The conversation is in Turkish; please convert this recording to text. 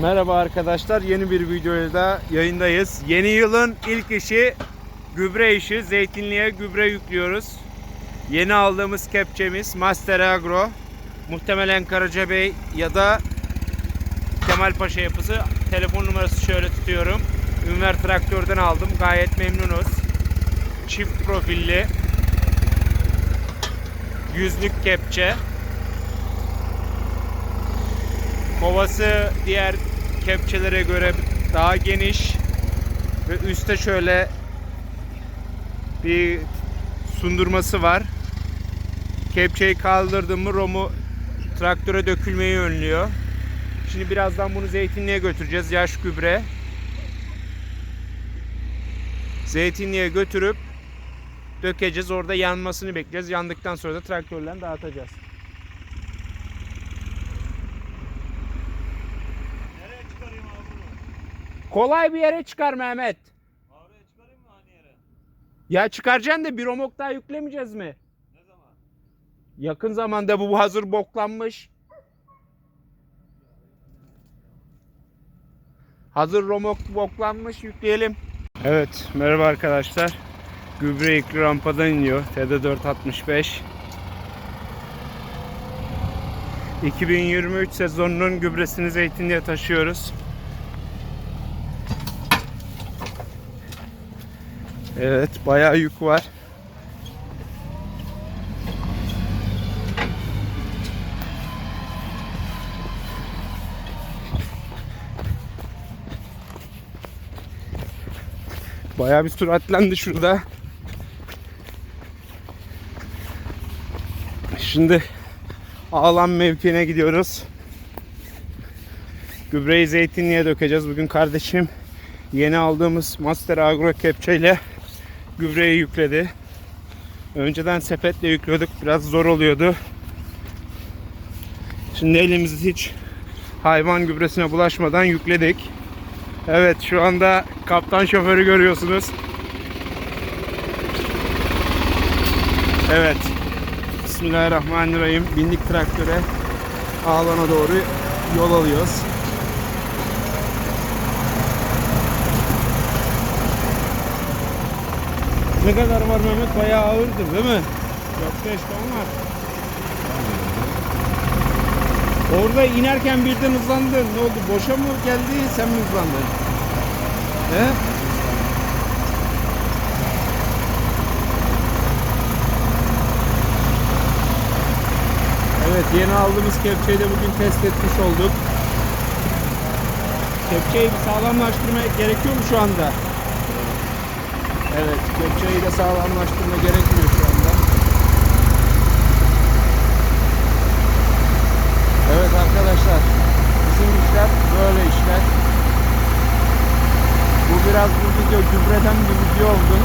Merhaba arkadaşlar. Yeni bir videoyla yayındayız. Yeni yılın ilk işi gübre işi. Zeytinliğe gübre yüklüyoruz. Yeni aldığımız kepçemiz Master Agro. Muhtemelen Karacabey ya da Kemalpaşa yapısı. Telefon numarası şöyle tutuyorum. Ünver Traktör'den aldım. Gayet memnunuz. Çift profilli. Yüzlük kepçe. Kovası diğer kepçelere göre daha geniş ve üstte şöyle bir sundurması var. Kepçeyi kaldırdım mı romu traktöre dökülmeyi önlüyor. Şimdi birazdan bunu zeytinliğe götüreceğiz. Yaş gübre. Zeytinliğe götürüp dökeceğiz. Orada yanmasını bekleyeceğiz. Yandıktan sonra da traktörle dağıtacağız. Nereye çıkarayım abi bunu? Kolay bir yere çıkar Mehmet. Oraya çıkarayım mı hani yere? Ya çıkaracaksın da bir romok daha yüklemeyeceğiz mi? Ne zaman? Yakın zamanda bu hazır boklanmış. Hazır romok boklanmış yükleyelim. Evet merhaba arkadaşlar. Gübre yüklü rampadan iniyor. TD465. 2023 sezonunun gübresini zeytinliğe taşıyoruz. Evet bayağı yük var. Bayağı bir süratlendi şurada. Şimdi Ağlan mevkiine gidiyoruz. Gübreyi zeytinliğe dökeceğiz. Bugün kardeşim yeni aldığımız Master Agro kepçeyle gübreyi yükledi. Önceden sepetle yüklüyorduk. Biraz zor oluyordu. Şimdi elimizi hiç hayvan gübresine bulaşmadan yükledik. Evet şu anda kaptan şoförü görüyorsunuz. Evet. Bismillahirrahmanirrahim. Bindik traktöre. Ağlana doğru yol alıyoruz. Ne kadar var Mehmet? Bayağı ağırdır değil mi? 4-5 ton var. Orada inerken birden hızlandın. Ne oldu? Boşa mı geldi? Sen mi hızlandın? He? Evet yeni aldığımız kepçeyi de bugün test etmiş olduk. Kepçeyi bir sağlamlaştırma gerekiyor mu şu anda? Evet kepçeyi de sağlamlaştırma gerekmiyor şu anda. Evet arkadaşlar bizim işler böyle işler. Bu biraz bu video gübreden bir video oldu.